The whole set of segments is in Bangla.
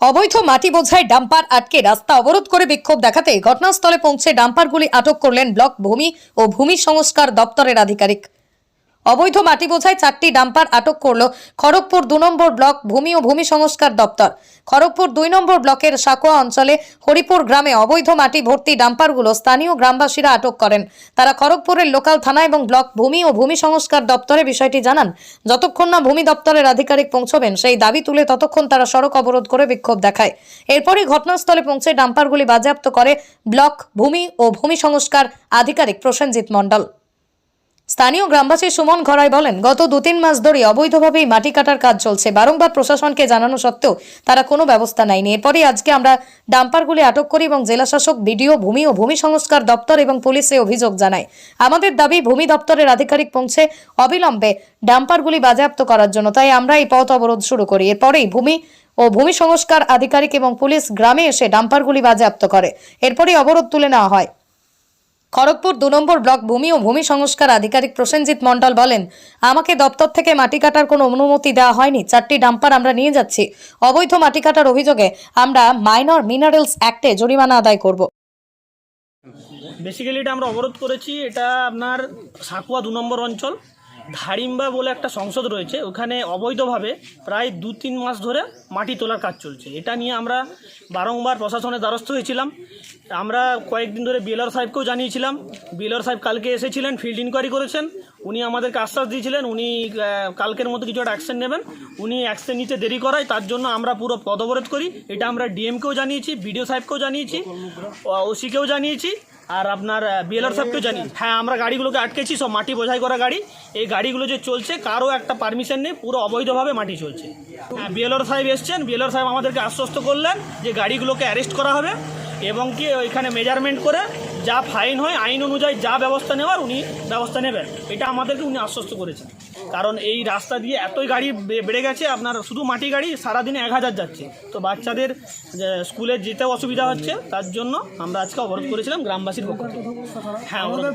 অবৈধ মাটি বোঝায় ডাম্পার আটকে রাস্তা অবরোধ করে বিক্ষোভ দেখাতে ঘটনাস্থলে পৌঁছে ডাম্পারগুলি আটক করলেন ব্লক ভূমি ও ভূমি সংস্কার দপ্তরের আধিকারিক। অবৈধ মাটি বোঝাই চারটি ডাম্পার আটক করল খড়গপুর দু নম্বর ব্লক ভূমি ও ভূমি সংস্কার দপ্তর। খড়গপুর দুই নম্বর ব্লকের সাকোয়া অঞ্চলে হরিপুর গ্রামে অবৈধ মাটি ভর্তি ডাম্পারগুলো স্থানীয় গ্রামবাসীরা আটক করেন। তারা খড়গপুরের লোকাল থানা এবং ব্লক ভূমি ও ভূমি সংস্কার দপ্তরে বিষয়টি জানান। যতক্ষণ না ভূমি দপ্তরের আধিকারিক পৌঁছবেন, সেই দাবি তুলে ততক্ষণ তারা সড়ক অবরোধ করে বিক্ষোভ দেখায়। এরপরই ঘটনাস্থলে পৌঁছে ডাম্পারগুলি বাজেয়াপ্ত করে ব্লক ভূমি ও ভূমি সংস্কার আধিকারিক প্রসেনজিৎ মণ্ডল। স্থানীয় গ্রামবাসী সুমন ঘরাই বলেন, গত দু তিন মাস ধরে অবৈধভাবেই মাটি কাটার কাজ চলছে। বারংবার প্রশাসনকে জানানো সত্ত্বেও তারা কোনো ব্যবস্থা নেয়নি। এরপরই আজকে আমরা ডাম্পারগুলি আটক করি এবং জেলাশাসক, বিডিও, ভূমি ও ভূমি সংস্কার দপ্তর এবং পুলিশে অভিযোগ জানায়। আমাদের দাবি, ভূমি দপ্তরের আধিকারিক পৌঁছে অবিলম্বে ডাম্পারগুলি বাজেয়াপ্ত করার জন্য। তাই আমরা এই পথ অবরোধ শুরু করি। এরপরেই ভূমি ও ভূমি সংস্কার আধিকারিক এবং পুলিশ গ্রামে এসে ডাম্পারগুলি বাজেয়াপ্ত করে। এরপরই অবরোধ তুলে নেওয়া হয়। খড়গপুর দু নম্বর ব্লক ভূমি ও ভূমি সংস্কার আধিকারিক প্রসেনজিৎ মন্ডল বলেন, আমাকে দপ্তর থেকে মাটি কাটার কোনো অনুমতি দেওয়া হয়নি, চারটি ডাম্পার আমরা নিয়ে যাচ্ছি। অবৈধ মাটি কাটার অভিযোগে আমরা মাইনর মিনারেলস অ্যাক্টে জরিমানা আদায় করব। বেসিক্যালি এটা আমরা অবরোধ করেছি, এটা আপনার সাকুয়া দু নম্বর অঞ্চল। ধারিম্বা বলে একটা সংসদ রয়েছে, ওখানে অবৈধভাবে প্রায় দু তিন মাস ধরে মাটি তোলার কাজ চলছে। এটা নিয়ে আমরা বারংবার প্রশাসনের দ্বারস্থ হয়েছিলাম। আমরা কয়েকদিন ধরে বিএলআর সাহেবকেও জানিয়েছিলাম। বিএলআর সাহেব কালকে এসেছিলেন, ফিল্ড ইনকোয়ারি করেছেন। উনি আমাদেরকে আশ্বাস দিয়েছিলেন, উনি কালকের মধ্যে কিছু একটা অ্যাকশন নেবেন। উনি অ্যাকশন নিতে দেরি করায়, তার জন্য আমরা পুরো পদ অবরোধ করি। এটা আমরা ডিএমকেও জানিয়েছি, বিডিও সাহেবকেও জানিয়েছি, ওসিকেও জানিয়েছি, আর আপনার বিএলআর সাহেবকেও জানি হ্যাঁ আমরা গাড়িগুলোকে আটকেছি, সব মাটি বোঝাই করা গাড়ি। এই গাড়িগুলো যে চলছে কারও একটা পারমিশন নেই, পুরো অবৈধভাবে মাটি চলছে। হ্যাঁ বিএলআর সাহেব এসছেন, বিএলআর সাহেব আমাদেরকে আশ্বস্ত করলেন যে গাড়িগুলোকে অ্যারেস্ট করা হবে এবং কি ওইখানে মেজারমেন্ট করে যা ফাইন হয় আইন অনুযায়ী যা ব্যবস্থা নেওয়ার উনি ব্যবস্থা নেবেন। এটা আমাদেরকে উনি আশ্বস্ত করেছেন। কারণ এই রাস্তা দিয়ে এতই গাড়ি বেড়ে গেছে আপনার শুধু মাটি গাড়ি সারাদিনে এক হাজার যাচ্ছে। তো বাচ্চাদের স্কুলে যেতে অসুবিধা হচ্ছে তার জন্য আমরা আজকে অবরোধ করেছিলাম গ্রামবাসীর পক্ষ থেকে। হ্যাঁ অবরোধ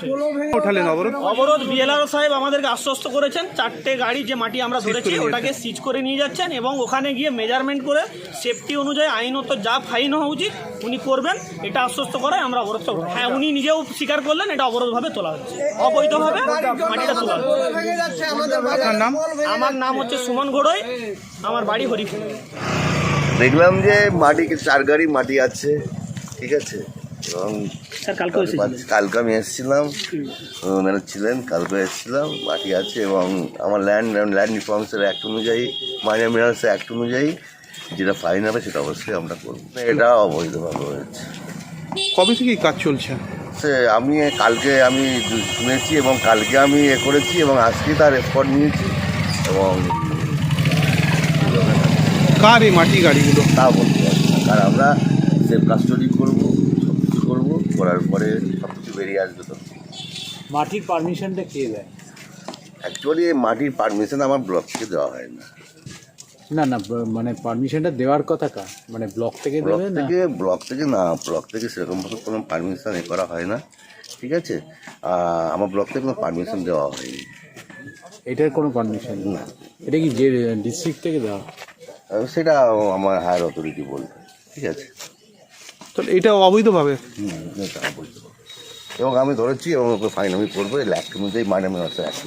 অবরোধ? অবরোধ বিএলআর সাহেব আমাদেরকে আশ্বস্ত করেছেন চারটে গাড়ি যে মাটি আমরা ধরেছি ওটাকে সিজ করে নিয়ে যাচ্ছেন এবং ওখানে গিয়ে মেজারমেন্ট করে সেফটি অনুযায়ী আইনত যা ফাইন হওয়া উচিত উনি করবেন এটা আশ্বস্ত করায় আমরা অবরোধটা উঠাই। হ্যাঁ উনি নিজেও স্বীকার করলেন এটা অবরোধভাবে তোলা হচ্ছে। অবৈধভাবে মাটিটা তোলা হচ্ছে। আপনার নাম? আমার নাম হচ্ছে সুমন ঘোড়ই আমার বাড়ি হরিপুর। দেখলাম যে মাটি চার গাড়ি মাটি আছে ঠিক আছে? এবং কালকে আমি এসেছিলাম। ওনারা ছিলেন কালকে এসেছিলাম মাটি আছে এবং আমার ল্যান্ড ল্যান্ড রিফর্মসের অ্যাক্ট অনুযায়ী মাইনার মিনারেলসের অ্যাক্ট অনুযায়ী যেটা ফাইন হবে সেটা অবশ্যই আমরা করব। এটা অবৈধভাবে হয়েছে। কবে থেকে কাজ চলছে? সে আমি কালকে আমি শুনেছি এবং কালকে আমি এ করেছি এবং আজকে তার রেসপন্ড নিয়েছি এবং কার এই মাটি গাড়িগুলো? তা বলতে পারছি না। কারণ আমরা সেফ কাস্টডি করব সব কিছু করব করার পরে সব কিছু বেরিয়ে আসবে তো। মাটির পারমিশনটা কে দেয়? অ্যাকচুয়ালি মাটির পারমিশন আমার ব্লক থেকে দেওয়া হয় না। না না মানে পারমিশনটা দেওয়ার কথা কা? মানে ব্লক থেকে দেবে না? থেকে ব্লক থেকে না ব্লক থেকে সেরকমভাবে কোনো পারমিশন এ করা হয় না ঠিক আছে? আমার ব্লক থেকে কোনো পারমিশন দেওয়া হয়নি। এটার কোনো পারমিশন না। এটা কি যে ডিস্ট্রিক্ট থেকে দেওয়া? সেটা আমার হায়ার অথরিটি বলবে ঠিক আছে? তো এটা অবৈধভাবে? হুম, এটা পারব। এবং আমি ধরেছি এবং ওকে ফাইন আমি করব এই ল্যাক্ট অনুযায়ী মানে আমি অ্যাক্ট